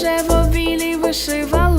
рожево білій вишивала.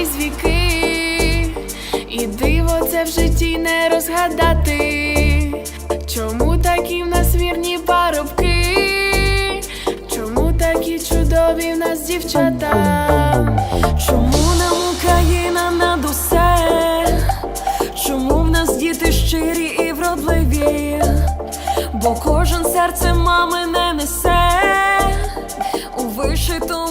крізь віки, і диво це в житті не розгадати, чому такі в нас вірні парубки, чому такі чудові в нас дівчата, чому нам Україна над усе, чому в нас діти щирі і вродливі, бо кожен серце мами не несе. У вишиту.